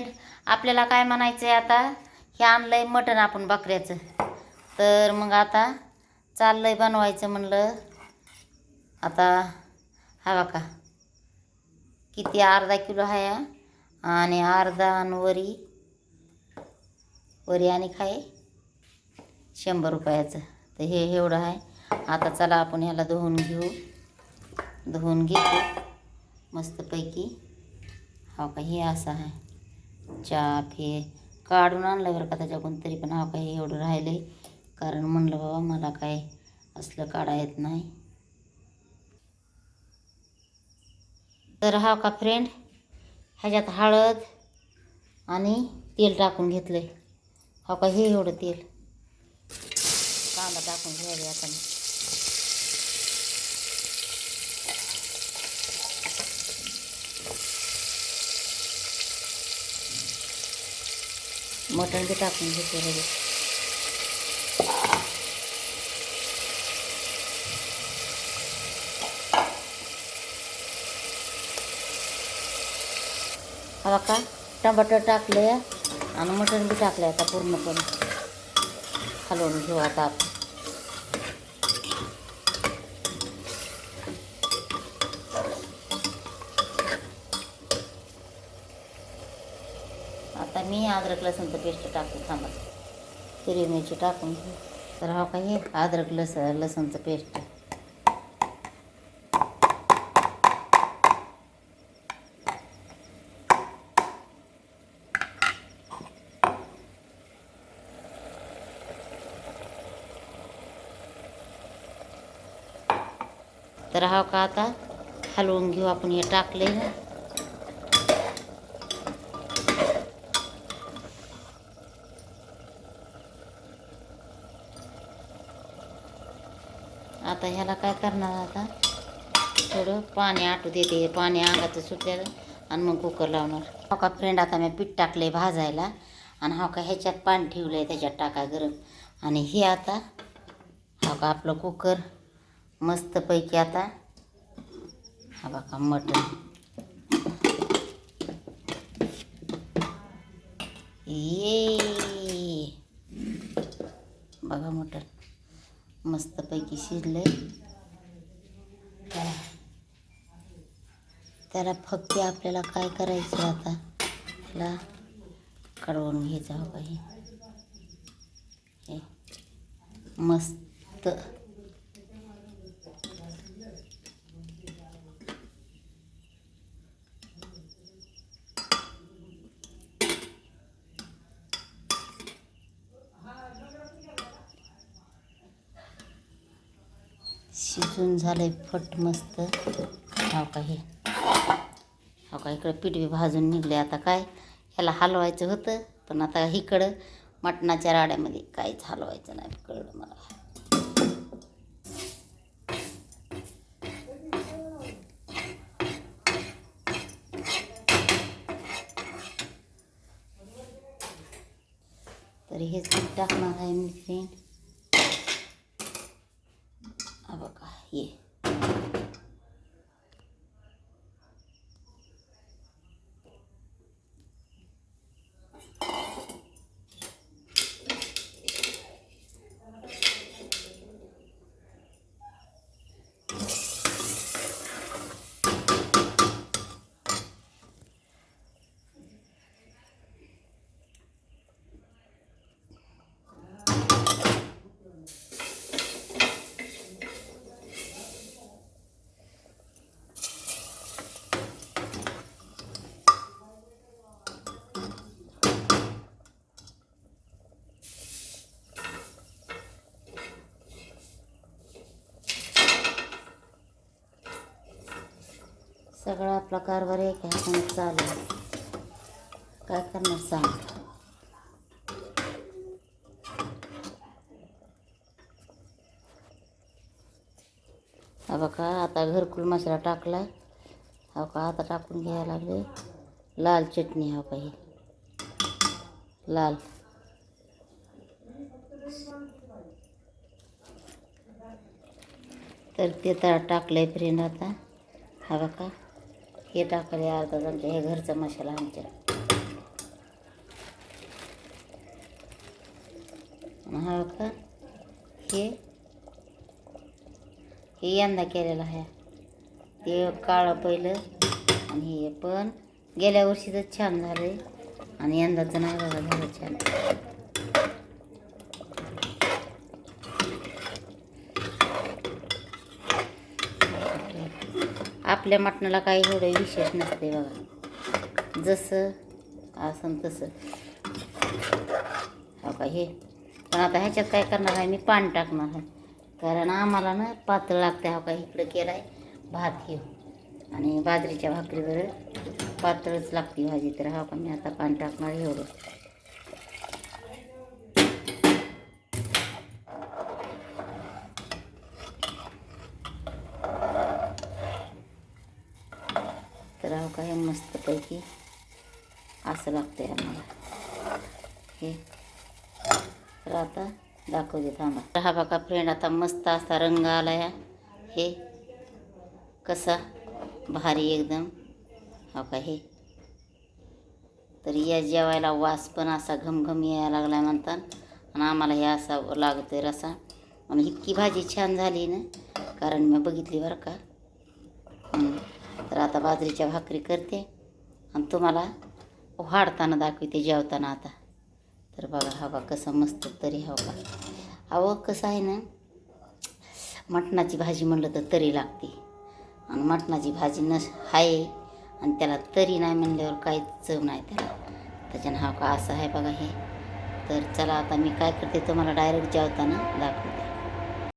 Friend आपल्याला काय म्हणायचं आहे आता? हे आणलं आहे मटण आपण बकऱ्याचं. तर मग आता चाललं आहे बनवायचं म्हणलं. आता हवा का किती अर्धा किलो आहे आणि अर्धा आणि वरी. वरी आणि काय? शंभर रुपयाचं. तर हे एवढं आहे. आता चला आपण ह्याला धुवून घेऊ. धुवून घेतो. मस्तपैकी. हो का हे असं आहे. चाप हे काढून आणलं बरं का त्याच्याकडून तरी पण हा काही एवढं राहिलं आहे कारण म्हणलं बाबा मला काय असलं काढा येत नाही. तर हा का फ्रेंड ह्याच्यात हळद आणि तेल टाकून घेतलं आहे हा का हे एवढं तेल. कांदा टाकून घ्यावे आता मटण बी टाकून घेतो लगेच हा का? टमाटर टाकलं आणि मटण बी टाकलं आता पूर्णपणे. हलवून घेऊ आता आपण. आता मी अद्रक लसूणचं पेस्ट टाकते थांबा हिरवी मिरची टाकून घेऊ. तर हा काही अद्रक लस लसूणचं पेस्ट. तर हा का आता हलवून घेऊ आपण हे टाकले ना आता ह्याला काय करणार आता? थोडं पाणी आटू देते पाणी अंगाचं सुटलेलं आणि मग कुकर लावणार. हो का फ्रेंड आता मी पीठ टाकले भाजायला आणि हो का ह्याच्यात पाणी ठेवलं आहे त्याच्यात टाका गरम. आणि हे आता हो का आपलं कुकर मस्तपैकी आता हा बघा मटण. ये. बघा मटण. मस्तपैकी शिजले त्याला त्याला फक्त आपल्याला काय करायचं आता? त्याला कडवून घ्यायचं हवं काही हे. मस्त. शिजून झालं आहे फट मस्त. हो का हे? हो का इकडं पीठ बी भाजून निघले आता काय? ह्याला हलवायचं होतं पण आता इकडं मटणाच्या राड्यामध्ये काहीच हलवायचं नाही. कळलं मला. तर हेच टाकणार आहे मी फ्रेंड हा बघा ये सगळा आपला कारभार एक हाताने चालू काय करणार सांग. हा बघा आता घरकुल मसाला टाकला हा का आता टाकून घ्यायला लागले. लाल चटणी हा काही लाल. तर ते तर टाकलंय फ्रेंड आता. हा बघा. हे टाकले अर्धा चमचा हे घरचं मसाला आमच्या. हा का हे हे यंदा केलेलं आहे. ते काळं पहिलं आणि हे पण. गेल्या वर्षीच छान झालं आणि यंदाचं नाही बघा झालं छान. आपल्या मटणाला काही एवढं विशेष नसते बघा. जसं असं तसं. हो का हे. पण आता ह्याच्यात काय करणार आहे मी? पाणी टाकणार आहे. कारण आम्हाला ना पातळ लागते हो का? इकडं केला आहे भात घेऊ आणि बाजरीच्या भाकरीवर पातळच लागते भाजी. तर हा का मी आता पाणी टाकणार एवढं. तर हे मस्तपैकी असं लागतंय आम्हाला. हे. तर आता दाखवते थांबा. तर हा बघा फ्रेंड आता मस्त असा रंग आला या हे. कसा? भारी एकदम. हो का हे. तर या जेवायला वास पण असा घमघम यायला लागला म्हणतात. आणि आम्हाला हे असा लागतोय रसा. आणि इतकी भाजी छान झाली ना. कारण मी बघितली बरं का. आता बाजरीच्या भाकरी करते आणि तुम्हाला वाढताना दाखवते जेवताना आता. तर बघा हवा कसा मस्त तरी हवा. अहो कसं आहे ना मटणाची भाजी म्हणलं तर तरी लागते. आणि मटणाची भाजी नस आहे आणि त्याला तरी नाही म्हणल्यावर काहीच चव नाही त्याला. त्याच्यानं हा का असं आहे बघा हे. तर चला आता मी काय करते तुम्हाला डायरेक्ट जेवताना दाखवते.